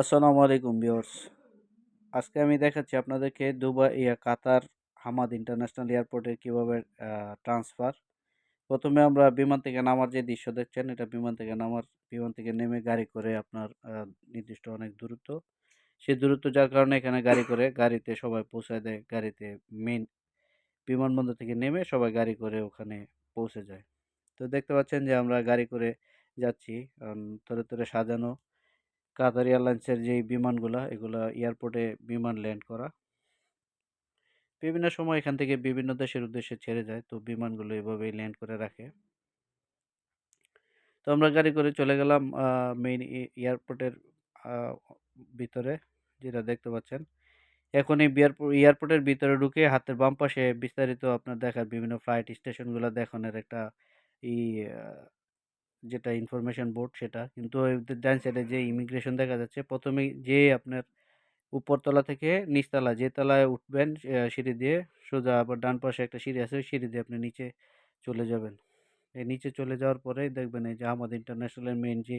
আসসালামু আলাইকুম ভিউয়ার্স। আজকে আমি দেখাচ্ছি আপনাদেরকে দুবাই, ইয়া, কাতার, হামাদ ইন্টারন্যাশনাল এয়ারপোর্টে কীভাবে ট্রান্সফার। প্রথমে আমরা বিমান থেকে নামার যে দৃশ্য দেখছেন, এটা বিমান থেকে নামার, বিমান থেকে নেমে গাড়ি করে আপনার নির্দিষ্ট অনেক দূরত্ব। সেই দূরত্ব যার কারণে এখানে গাড়ি করে গাড়িতে সবাই পৌঁছায় দেয়, গাড়িতে মেন বিমানবন্দর থেকে নেমে সবাই গাড়ি করে ওখানে পৌঁছে যায়। তো দেখতে পাচ্ছেন যে আমরা গাড়ি করে যাচ্ছি তরে তরে সাজানো কাতার এয়ারলাইন্সের যে বিমানগুলো, এগুলা এয়ারপোর্টে বিমান ল্যান্ড করা। বিভিন্ন সময় এখান থেকে বিভিন্ন দেশের উদ্দেশ্যে ছেড়ে যায়, তো বিমানগুলো এভাবেই ল্যান্ড করে রাখে। তো আমরা গাড়ি করে চলে গেলাম মেইন এয়ারপোর্টের ভিতরে, যেটা দেখতে পাচ্ছেন। এখন এই এয়ারপোর্টের ভিতরে ঢুকে হাতের বাম পাশে বিস্তারিত আপনার দেখার বিভিন্ন ফ্লাইট স্টেশনগুলো দেখানোর একটা ই যেটা ইনফরমেশন বোর্ড সেটা। কিন্তু ডান সাইডে যে ইমিগ্রেশন দেখা যাচ্ছে, প্রথমেই যে আপনার উপরতলা থেকে নিচতলা, যে তলায় উঠবেন সিঁড়ি দিয়ে সোজা আবার ডান পাশে একটা সিঁড়ি আছে, ওই সিঁড়ি দিয়ে আপনি নিচে চলে যাবেন। এই নিচে চলে যাওয়ার পরেই দেখবেন এই যে আমাদের ইন্টারন্যাশনালের মেন যে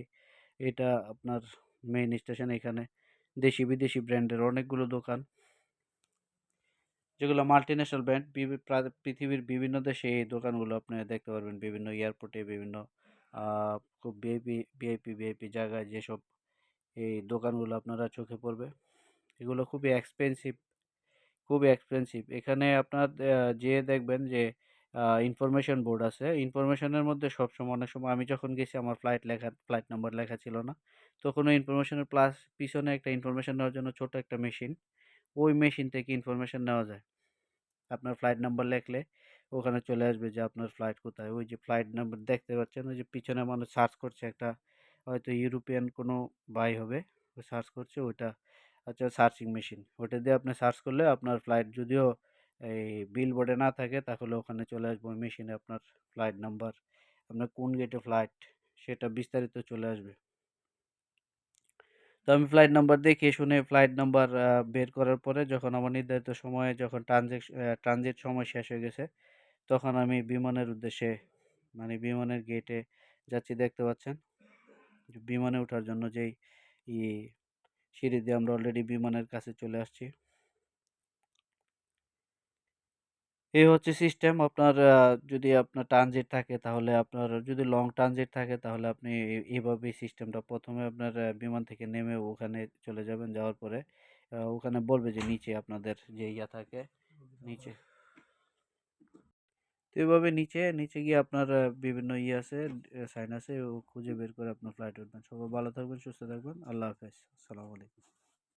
এটা আপনার মেইন স্টেশন এখানে, দেশি বিদেশি ব্র্যান্ডের অনেকগুলো দোকান। যেগুলো মাল্টিন্যাশনাল ব্র্যান্ড পৃথিবীর বিভিন্ন দেশে এই দোকানগুলো আপনি দেখতে পারবেন, বিভিন্ন এয়ারপোর্টে বিভিন্ন খুব ভিআইপি ভিআইপি ভিআইপি জায়গায় যেসব এই দোকানগুলো আপনারা চোখে পড়বে, এগুলো খুবই এক্সপেন্সিভ খুবই এক্সপেন্সিভ এখানে আপনার যেয়ে দেখবেন যে ইনফরমেশন বোর্ড আছে। ইনফরমেশনের মধ্যে সবসময়, অনেক সময় আমি যখন গেছি, আমার ফ্লাইট লেখা ফ্লাইট নাম্বার লেখা ছিল না। তখন ওই ইনফরমেশনের প্লাস পিছনে একটা ইনফরমেশন নেওয়ার জন্য ছোট একটা মেশিন ওই মেশিন থেকে ইনফরমেশন নেওয়া যায়। আপনার ফ্লাইট নাম্বার লেখলে ওখানে চলে আসবে যে আপনার ফ্লাইট কোথায়? ওই যে ফ্লাইট নাম্বার দেখতে পাচ্ছেন, ওই যে পিছনে মানুষ সার্চ করছে একটা, হয়তো ইউরোপিয়ান কোনো বাই হবে সার্চ করছে ওইটা আচ্ছা সার্চিং মেশিন ওটা দিয়ে আপনি সার্চ করলে আপনার ফ্লাইট যদিও এই বিল বোর্ডে না থাকে, তাহলে ওখানে চলে আসবে ওই মেশিনে আপনার ফ্লাইট নাম্বার আপনার কোন গেটে ফ্লাইট সেটা বিস্তারিত চলে আসবে। তো আমি ফ্লাইট নাম্বার দেখে শুনে ফ্লাইট নাম্বার বের করার পরে যখন আমার নির্ধারিত সময়ে যখন ট্রানজেকশ ট্রানজিট সময় শেষ হয়ে গেছে তখন আমি বিমানের উদ্দেশ্যে মানে বিমানের গেটে যাচ্ছি। দেখতে পাচ্ছেন? বিমানে ওঠার জন্য যেই সিঁড়ি দিয়ে আমরা অলরেডি বিমানের কাছে চলে আসছি। এই হচ্ছে সিস্টেম আপনার যদি আপনার ট্রানজিট থাকে তাহলে আপনার, যদি লং ট্রানজিট থাকে তাহলে আপনি এইভাবেই সিস্টেমটা প্রথমে আপনার বিমান থেকে নেমে ওখানে চলে যাবেন। যাওয়ার পরে ওখানে বলবে যে নিচে আপনাদের যে ইয়া থাকে, নিচে। তো এভাবে নিচে নিচে গিয়ে আপনার বিভিন্ন ইয়ে আছে সাইন আছে ও খুঁজে বের করে আপনার ফ্লাইট উঠবেন। সবাই ভালো থাকবেন সুস্থ থাকবেন। আল্লাহ হাফেজ। আসসালামু আলাইকুম।